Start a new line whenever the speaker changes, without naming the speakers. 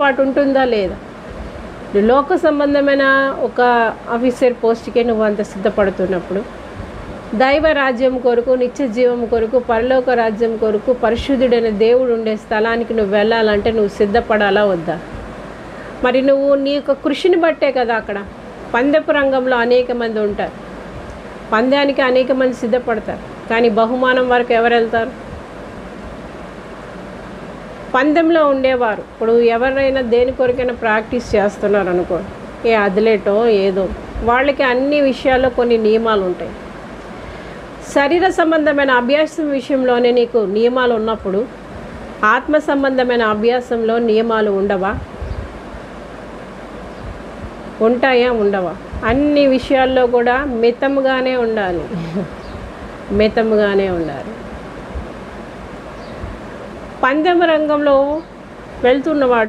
పాటు ఉంటుందా లేదా? లోక సంబంధమైన ఒక ఆఫీసర్ పోస్ట్కే నువ్వు అంత సిద్ధపడుతున్నప్పుడు దైవ రాజ్యం కొరకు నిత్య జీవం కొరకు పరలోక రాజ్యం కొరకు పరిశుద్ధుడైన దేవుడు ఉండే స్థలానికి నువ్వు వెళ్ళాలంటే నువ్వు సిద్ధపడాలా వద్దా? మరి నువ్వు నీ యొక్క కృషిని బట్టే కదా అక్కడ. పందెపు రంగంలో అనేక మంది ఉంటారు. పందానికి అనేక మంది సిద్ధపడతారు. కానీ బహుమానం వరకు ఎవరు వెళ్తారు? పందెంలో ఉండేవారు. ఇప్పుడు ఎవరైనా దేని కొరకైనా ప్రాక్టీస్ చేస్తున్నారు అనుకో ఏ అథ్లెటో ఏదో వాళ్ళకి అన్ని విషయాల్లో కొన్ని నియమాలు ఉంటాయి. శరీర సంబంధమైన అభ్యాసం విషయంలోనే నీకు నియమాలు ఉన్నప్పుడు ఆత్మ సంబంధమైన అభ్యాసంలో నియమాలు ఉండవా? ఉంటాయా? ఉండవా? అన్ని విషయాల్లో కూడా మితముగానే ఉండాలి. మితముగానే ఉండాలి. పందెం రంగంలో వెళ్తున్నవాడు